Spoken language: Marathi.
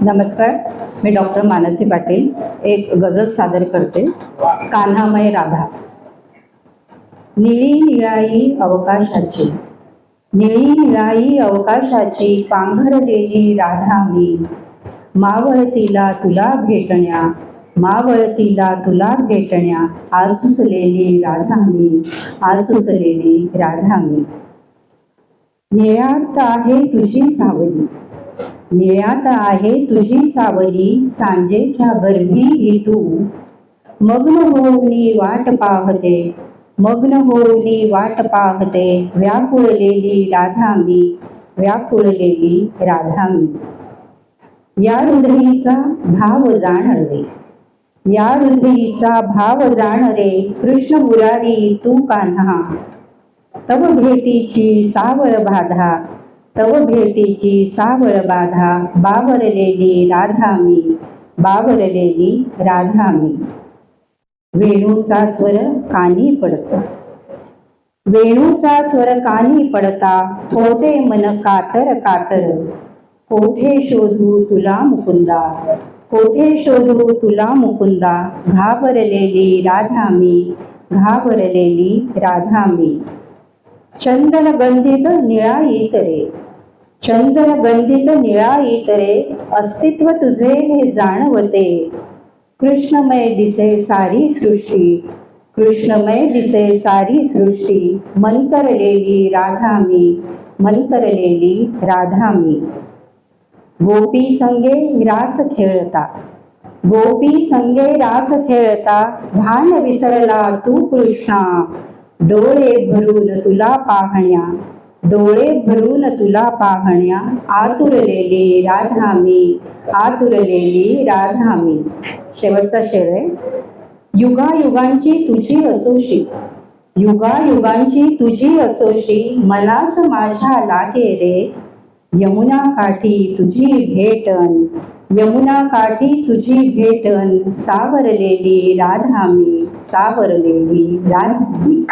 नमस्कार मी डॉक्टर मानसी पाटील एक गजल सादर करते. कान्हामय राधा. निळी निळाई अवकाशाची. निळी निळाई अवकाशाची पांघरलेली राधा मी. मावळतीला तुला भेटण्या मावळतीला तुला भेटण्या आसुसलेली राधा मी आसुसलेली राधा मी. निळ्यात आहे तुझी सावली. निळ्यात आहे तुझी सावली सांजेच्या गर्भी ही तू. मग्न होऊनी वाट पाहते मग्न होऊनी वाट पाहते व्याकुळलेली राधा मी व्याकुळलेली राधा मी. या हृदयीचा भाव जाण रे या हृदयीचा भाव जाण रे कृष्ण मुरारी तू कान्हा. तव भेटीची सावळ बाधा तव भेटीची सावळ बाधा बावरलेली राधा मी बावरलेली राधा मी वेणूचा स्वर कानी पडतो. वेणूचा स्वर कानी पडता होते मन कातर कातर. कोठे शोधू तुला मुकुंदा? कोठे शोधू तुला मुकुंदा? घाबरलेली राधा मी घाबरलेली राधा मी चंदन गंधित निळा रे. चंदन निळा रे अस्तित्व तुझे हे जाणवते. कृष्णमय दिसे सारी सृष्टी कृष्णमय दिसे सारी सृष्टी. मंतरलेली राधा मी मंतरलेली राधा मी गोपी संगे रास खेळता गोपी संगे रास खेळता. भान विसरला तू कृष्णा. डोळे भरून तुला पाहण्या डोळे भरून तुला पाहण्या आतुरलेली राधा मी आतुरलेली राधा मी शेवटचा शेर आहे. युगायुगांची तुझी असोशी युगायुगांची तुझी असोशी मनास माझ्या लागे रे. यमुना काठी तुझी भेटन यमुना काठी तुझी भेटन सावरलेली राधा मी सावरलेली राधा मी